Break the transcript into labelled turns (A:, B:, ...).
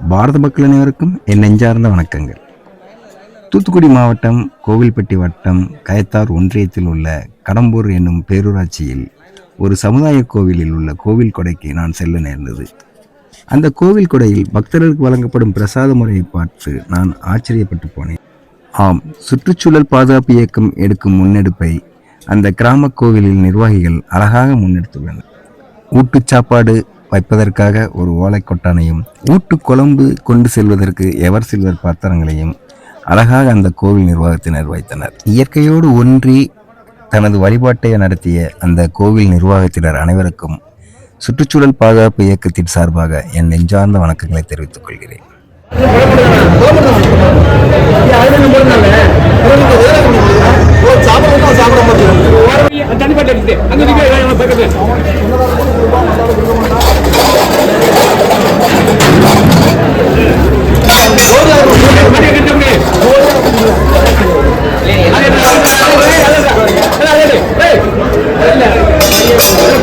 A: பாரத மக்கள் அனைவருக்கும் என் நெஞ்சார்ந்த வணக்கங்கள். தூத்துக்குடி மாவட்டம் கோவில்பட்டி வட்டம் கயத்தார் ஒன்றியத்தில் உள்ள கடம்பூர் என்னும் பேரூராட்சியில் ஒரு சமுதாய கோவிலில் உள்ள கோவில் கொடைக்கு நான் செல்ல நேர்ந்தது. அந்த கோவில் கொடையில் பக்தர்களுக்கு வழங்கப்படும் பிரசாத முறையை பார்த்து நான் ஆச்சரியப்பட்டு போனேன். ஆம் சுற்றுச்சூழல் பாதுகாப்பு இயக்கம் எடுக்கும் முன்னெடுப்பை அந்த கிராம கோவிலில் நிர்வாகிகள் அழகாக முன்னெடுத்துள்ளனர். ஊட்டுச் சாப்பாடு வைப்பதற்காக ஒரு ஓலைக் கொட்டானையும் ஊட்டு குழம்பு கொண்டு செல்வதற்கு எவர் சில்வர் பாத்திரங்களையும் அழகாக அந்த கோவில் நிர்வாகத்தினர் வைத்தனர். இயற்கையோடு ஒன்றி தனது வழிபாட்டை நடத்திய அந்த கோவில் நிர்வாகத்தினர் அனைவருக்கும் சுற்றுச்சூழல் பாதுகாப்பு இயக்கத்தின் சார்பாக என் நெஞ்சார்ந்த வணக்கங்களை தெரிவித்துக் கொள்கிறேன்.
B: தனிப்பட்ட